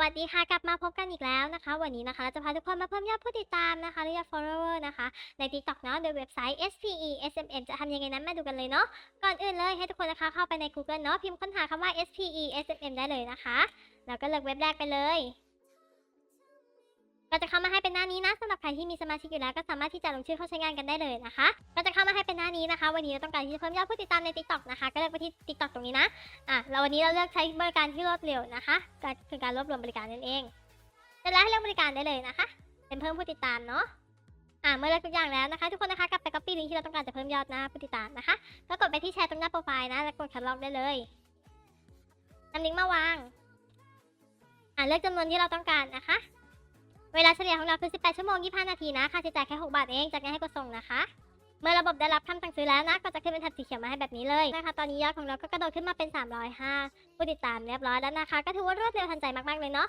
วัสดีค่ะ กลับมาพบกันอีกแล้วนะคะ วันนี้นะคะเราจะพาทุกคนมาเพิ่มยอดผู้ติดตามนะคะหรือยอด follower นะคะ ใน TikTok เนาะโดยเว็บไซต์ SPE SMM จะทำยังไงนั้นมาดูกันเลยเนาะก่อนอื่นเลยให้ทุกคนนะคะเข้าไปใน Google เนาะพิมพ์ค้นหาคำว่า SPE SMM ได้เลยนะคะแล้วก็เลือกเว็บแรกไปเลยก็จะเข้ามาให้เป็นหน้านี้นะสำหรับใครที่มีสมาชิกอยู่แล้วก็สามารถที่จะลงชื่อเข้าใช้งานกันได้เลยนะคะ ก็จะเข้ามาให้ นี้นะคะ วันนี้เราต้องการที่จะเพิ่มยอดผู้ติดตามใน TikTok นะคะ ก็เลือกไปที่ TikTok ตรงนี้นะ อะเราวันนี้เราเลือกใช้บริการที่รวดเร็วนะคะก็คือการรวบรวมบริการนั่นเองเสร็จแล้วให้เลือกบริการได้เลยนะคะ เป็นเพิ่มผู้ติดตามเนาะ อะเมื่อเลือกทุกอย่างแล้วนะคะ ทุกคนนะคะกลับไป copy ลิงก์ที่เราต้องการจะเพิ่มยอดนะผู้ติดตามนะคะ ก็กดไปที่แชร์ตรงหน้าโปรไฟล์นะ แล้วกดคัดลอกได้เลยนำลิงก์มาวาง อะเลือกจำนวนที่เราต้องการนะคะ เวลาเฉลี่ยของเราคือ 18 ชั่วโมง 25 นาทีนะ ค่าใช้จ่ายแค่ 6 บาทเอง จากนั้นให้กดส่งนะคะ เมื่อระบบได้รับคำสั่งซื้อแล้วนะก็จะขึ้นเป็นแถบสีเขียวมาให้แบบนี้เลยนะคะ ตอนนี้ยอดของเราก็กระโดดขึ้นมาเป็น 305ผู้ติดตามเรียบร้อยแล้วนะคะ ก็ถือว่ารวดเร็วทันใจมากๆเลยเนาะ